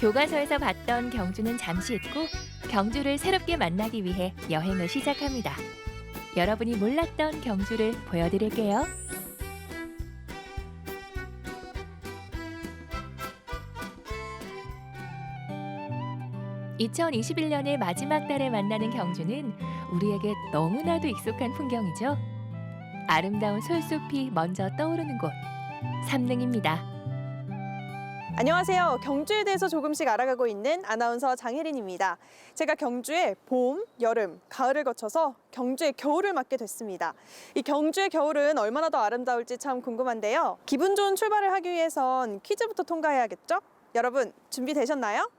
교과서에서 봤던 경주는 잠시 잊고 경주를 새롭게 만나기 위해 여행을 시작합니다. 여러분이 몰랐던 경주를 보여드릴게요. 2021년의 마지막 달에 만나는 경주는 우리에게 너무나도 익숙한 풍경이죠. 아름다운 솔숲이 먼저 떠오르는 곳, 삼릉입니다. 안녕하세요. 경주에 대해서 조금씩 알아가고 있는 아나운서 장혜린입니다. 제가 경주의 봄, 여름, 가을을 거쳐서 경주의 겨울을 맞게 됐습니다. 이 경주의 겨울은 얼마나 더 아름다울지 참 궁금한데요. 기분 좋은 출발을 하기 위해선 퀴즈부터 통과해야겠죠? 여러분, 준비되셨나요?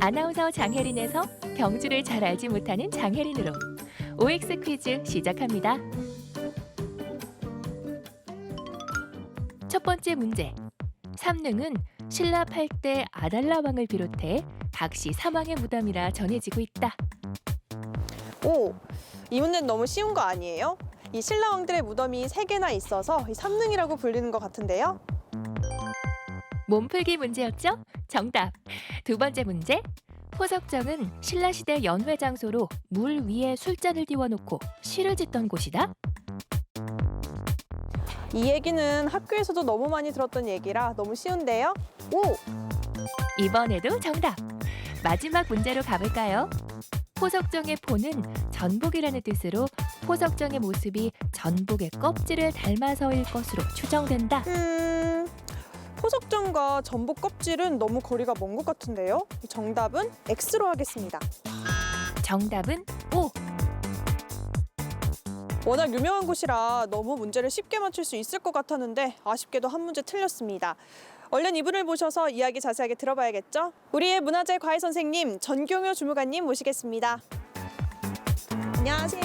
아나운서 장혜린에서 경주를 잘 알지 못하는 장혜린으로 OX 퀴즈 시작합니다. 첫 번째 문제. 삼릉은 신라 8대 아달라 왕을 비롯해 박씨 사망의 무덤이라 전해지고 있다. 오, 이 문제는 너무 쉬운 거 아니에요? 이 신라 왕들의 무덤이 세 개나 있어서 이 삼릉이라고 불리는 것 같은데요. 몸풀기 문제였죠? 정답. 두 번째 문제. 포석정은 신라시대 연회 장소로 물 위에 술잔을 띄워놓고 시를 짓던 곳이다. 이 얘기는 학교에서도 너무 많이 들었던 얘기라 너무 쉬운데요. 오, 이번에도 정답. 마지막 문제로 가볼까요? 포석정의 포는 전복이라는 뜻으로 포석정의 모습이 전복의 껍질을 닮아서일 것으로 추정된다. 음, 포석정과 전복 껍질은 너무 거리가 먼 것 같은데요. 이 정답은 X로 하겠습니다. 정답은 O. 워낙 유명한 곳이라 너무 문제를 쉽게 맞출 수 있을 것 같았는데 아쉽게도 한 문제 틀렸습니다. 얼른 이분을 모셔서 이야기 자세하게 들어봐야겠죠? 우리의 문화재 과외 선생님 전경효 주무관님 모시겠습니다. 안녕하세요.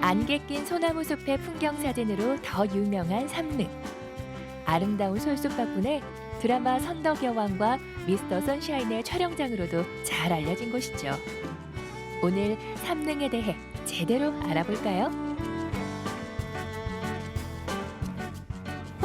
안개 낀 소나무 숲의 풍경 사진으로 더 유명한 삼릉. 아름다운 솔숲 덕분에 드라마 선덕 여왕과 미스터 선샤인의 촬영장으로도 잘 알려진 곳이죠. 오늘 삼릉에 대해 제대로 알아볼까요?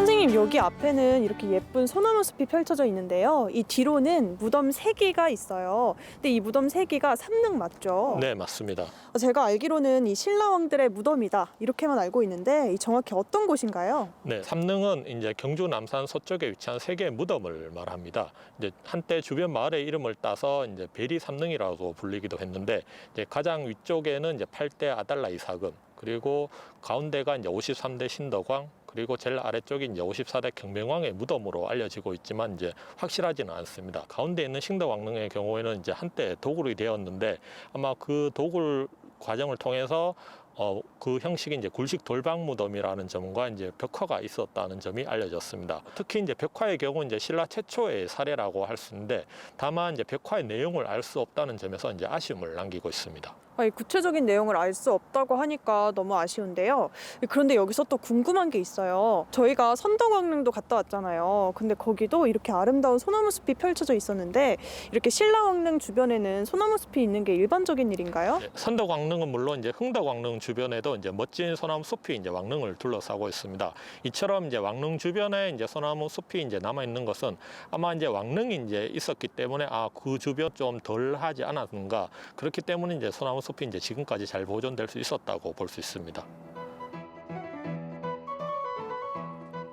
선생님 여기 앞에는 이렇게 예쁜 소나무 숲이 펼쳐져 있는데요. 이 뒤로는 무덤 세개가 있어요. 근데 이 무덤 세개가 삼릉 맞죠? 네, 맞습니다. 어, 제가 알기로는 이 신라 왕들의 무덤이다 이렇게만 알고 있는데 이 정확히 어떤 곳인가요? 네, 삼릉은 이제 경주 남산 서쪽에 위치한 세 개의 무덤을 말합니다. 이제 한때 주변 마을의 이름을 따서 이제 베리 삼릉이라고 불리기도 했는데 이제 가장 위쪽에는 이제 8대 아달라 이사금 그리고 가운데가 이제 53대 신덕왕 그리고 제일 아래쪽이 이제 54대 경명왕의 무덤으로 알려지고 있지만 이제 확실하지는 않습니다. 가운데 있는 신덕왕릉의 경우에는 이제 한때 도굴이 되었는데 아마 그 도굴 과정을 통해서 어, 그 형식이 이제 굴식 돌방 무덤이라는 점과 이제 벽화가 있었다는 점이 알려졌습니다. 특히 이제 벽화의 경우 이제 신라 최초의 사례라고 할 수 있는데 다만 이제 벽화의 내용을 알 수 없다는 점에서 이제 아쉬움을 남기고 있습니다. 아니, 구체적인 내용을 알 수 없다고 하니까 너무 아쉬운데요. 그런데 여기서 또 궁금한 게 있어요. 저희가 선덕왕릉도 갔다 왔잖아요. 근데 거기도 이렇게 아름다운 소나무 숲이 펼쳐져 있었는데 이렇게 신라왕릉 주변에는 소나무 숲이 있는 게 일반적인 일인가요? 네, 선덕왕릉은 물론 이제 흥덕왕릉 주변에도 이제 멋진 소나무 숲이 이제 왕릉을 둘러싸고 있습니다. 이처럼 이제 왕릉 주변에 이제 소나무 숲이 이제 남아 있는 것은 아마 이제 왕릉이 이제 있었기 때문에 아 그 주변 좀 덜 하지 않았는가 그렇기 때문에 이제 소나무 숲이 이제 지금까지 잘 보존될 수 있었다고 볼 수 있습니다.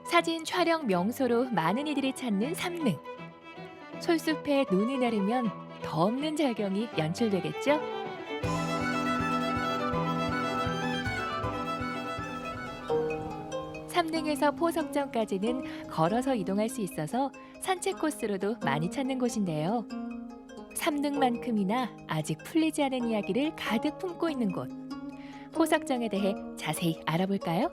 사진 촬영 명소로 많은 이들이 찾는 삼릉. 솔숲에 눈이 내리면 더 없는 절경이 연출되겠죠? 삼릉에서 포석정까지는 걸어서 이동할 수 있어서 산책 코스로도 많이 찾는 곳인데요. 삼릉만큼이나 아직 풀리지 않은 이야기를 가득 품고 있는 곳. 포석정에 대해 자세히 알아볼까요?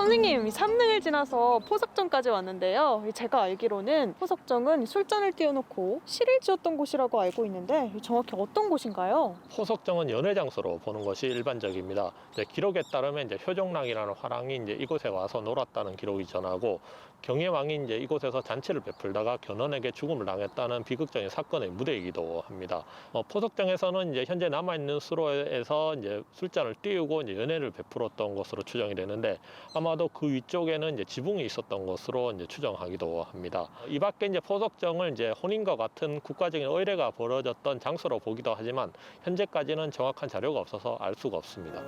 선생님, 이 삼릉을 지나서 포석정까지 왔는데요. 제가 알기로는 포석정은 술잔을 띄워놓고 시를 지었던 곳이라고 알고 있는데 정확히 어떤 곳인가요? 호석정은 연회 장소로 보는 것이 일반적입니다. 이제 기록에 따르면 이제 효종랑이라는 화랑이 이제 이곳에 와서 놀았다는 기록이 전하고 경혜왕이 이제 이곳에서 잔치를 베풀다가 견훤에게 죽음을 당했다는 비극적인 사건의 무대이기도 합니다. 어, 포석정에서는 이제 현재 남아 있는 수로에서 이제 술잔을 띄우고 이제 연회를 베풀었던 것으로 추정이 되는데 아마 도 그 위쪽에는 이제 지붕이 있었던 것으로 이제 추정하기도 합니다. 이 밖에 이제 포석정을 이제 혼인과 같은 국가적인 의례가 벌어졌던 장소로 보기도 하지만 현재까지는 정확한 자료가 없어서 알 수가 없습니다.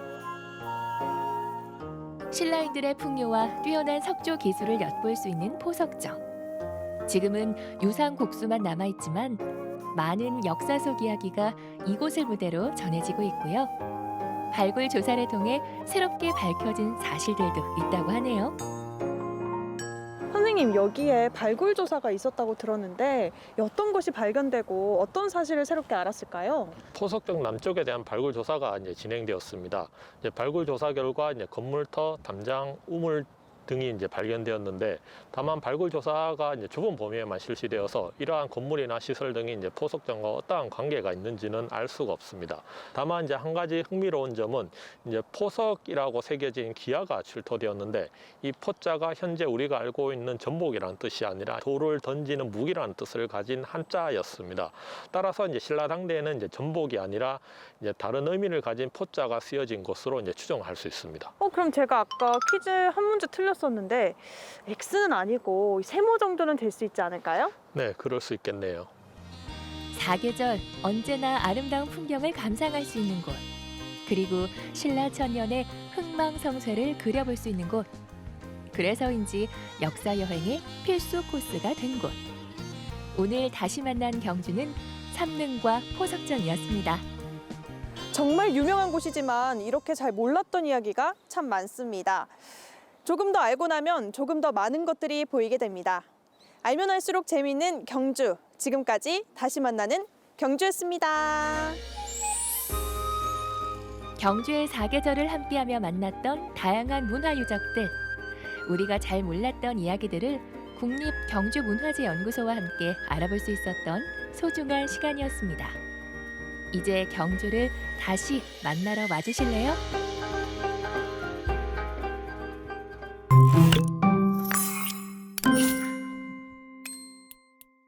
신라인들의 풍요와 뛰어난 석조 기술을 엿볼 수 있는 포석정. 지금은 유상 곡수만 남아 있지만 많은 역사 속 이야기가 이곳을 무대로 전해지고 있고요. 발굴 조사를 통해 새롭게 밝혀진 사실들도 있다고 하네요. 선생님 여기에 발굴 조사가 있었다고 들었는데 어떤 것이 발견되고 어떤 사실을 새롭게 알았을까요? 포석정 남쪽에 대한 발굴 조사가 이제 진행되었습니다. 이제 발굴 조사 결과 이제 건물터, 담장, 우물 등이 이제 발견되었는데 다만 발굴 조사가 이제 좁은 범위에만 실시되어서 이러한 건물이나 시설 등이 이제 포석정과 어떠한 관계가 있는지는 알 수가 없습니다. 다만 이제 한 가지 흥미로운 점은 이제 포석이라고 새겨진 기아가 출토되었는데 이 포자가 현재 우리가 알고 있는 전복이라는 뜻이 아니라 돌을 던지는 무기라는 뜻을 가진 한자였습니다. 따라서 이제 신라 당대에는 이제 전복이 아니라 이제 다른 의미를 가진 포자가 쓰여진 것으로 이제 추정할 수 있습니다. 어 그럼 제가 아까 퀴즈 한 문제 틀렸 었는데 X는 아니고 세모 정도는 될 수 있지 않을까요? 네, 그럴 수 있겠네요. 사계절 언제나 아름다운 풍경을 감상할 수 있는 곳. 그리고 신라 천년의 흥망성쇠를 그려볼 수 있는 곳. 그래서인지 역사 여행의 필수 코스가 된 곳. 오늘 다시 만난 경주는 삼릉과 포석정이었습니다. 정말 유명한 곳이지만 이렇게 잘 몰랐던 이야기가 참 많습니다. 조금 더 알고 나면 조금 더 많은 것들이 보이게 됩니다. 알면 알수록 재미있는 경주. 지금까지 다시 만나는 경주였습니다. 경주의 사계절을 함께하며 만났던 다양한 문화 유적들. 우리가 잘 몰랐던 이야기들을 국립경주문화재연구소와 함께 알아볼 수 있었던 소중한 시간이었습니다. 이제 경주를 다시 만나러 와주실래요?